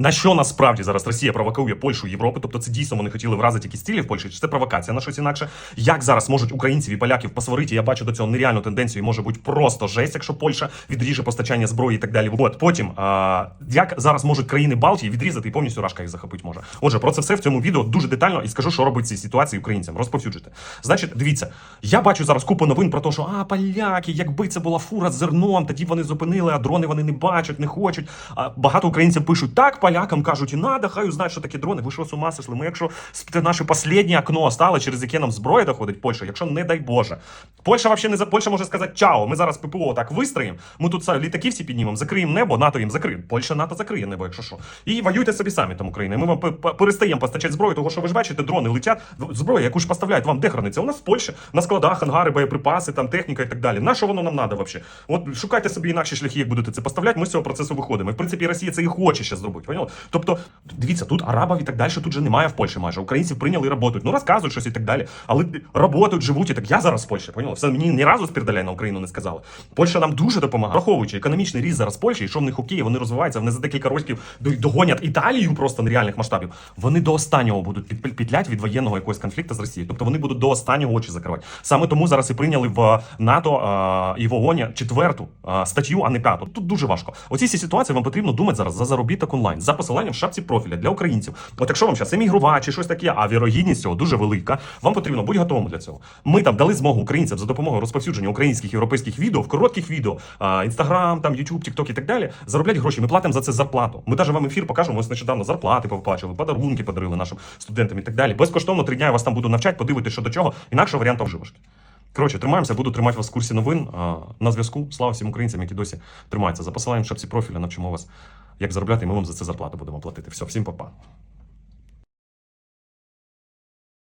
На що насправді зараз Росія провокує Польщу Європу? Тобто це дійсно вони хотіли вразити якісь цілі в Польщі, чи це провокація на щось інакше? Як зараз можуть українців і поляків посварити? Я бачу до цього нереальну тенденцію. Може бути просто жесть, якщо Польща відріже постачання зброї і так далі. От потім а, як зараз можуть країни Балтії відрізати і повністю Рашка їх захопити може. Отже, про це все в цьому відео дуже детально і скажу, що робить в цій ситуації українцям. Розповсюджуйте. Значить, дивіться, я бачу зараз купу новин про те, що а поляки, якби це була фура з зерном, тоді вони зупинили, а дрони вони не бачать, не хочуть. А багато українців пишуть так, полякам кажуть, надо, хай узнають, що таке дрони. Ви що з ума сошли? Ми якщо це наше останнє окно остало, через яке нам зброя доходить, Польща, якщо не дай Боже. Польща вообще не за Польща може сказати чао. Ми зараз ППО так вистроїмо. Ми тут літаки всі піднімемо, закриємо небо, НАТО їм закриє. Польща НАТО закриє небо, якщо що. І воюйте собі самі там Україна. Ми вам перестаємо постачати зброю, тому що ви ж бачите, дрони летять. Зброя, яку ж поставляють вам, де храниться? У нас в Польщі на складах, ангари, боєприпаси, там техніка і так далі. На що воно нам треба взагалі? От шукайте собі інакші шляхи, як будете це поставляти. Ми з цього процесу виходимо. І в принципі Росія це і хоче ще зробити. Поняли? Тобто, дивіться, тут арабів і так далі тут же немає в Польщі майже. Українців прийняли і працюють. Ну розказують щось і так далі. Але працюють, живуть і так. Я зараз в Польщі, поняли? Все мені ні разу спірдаляй на Україну не сказали. Польща нам дуже допомагає. Враховуючи економічний ріст зараз Польщі, і що в них окей, вони розвиваються, вони за декілька років до- догонять Італію просто нереальних масштабів. Вони до останнього будуть підпідлять від воєнного якогось конфлікту з Росією. Тобто вони будуть до останнього очі закривати. Саме тому зараз і прийняли в НАТО а, і в ООН четверту а, статтю, а не п'яту. Тут дуже важко. Оці всі ситуації вам потрібно думати зараз за заробіток онлайн, за посиланням в шапці профіля для українців. От якщо вам зараз емігрувати чи щось таке, а вірогідність цього дуже велика, вам потрібно бути готовим для цього. Ми там дали змогу українцям за допомогою розповсюдження українських європейських відео в коротких відео, інстаграм, там Ютуб, Тікток і так далі. Зароблять гроші. Ми платимо за це зарплату. Ми навіть вам ефір покажемо. Ось нещодавно зарплати повиплачували, подарунки подарили нашим студентам і так далі. Безкоштовно три дня я вас там буду навчати, подивитися, що до чого. Інакше варіанту вживашки. Коротше, тримаємося, буду тримати вас в курсі новин. На зв'язку. Слава всім українцям, які досі тримаються. За посиланням в шапці профіля навчимо вас, як заробляти, і ми вам за це зарплату будемо платити. Все, всім па-па.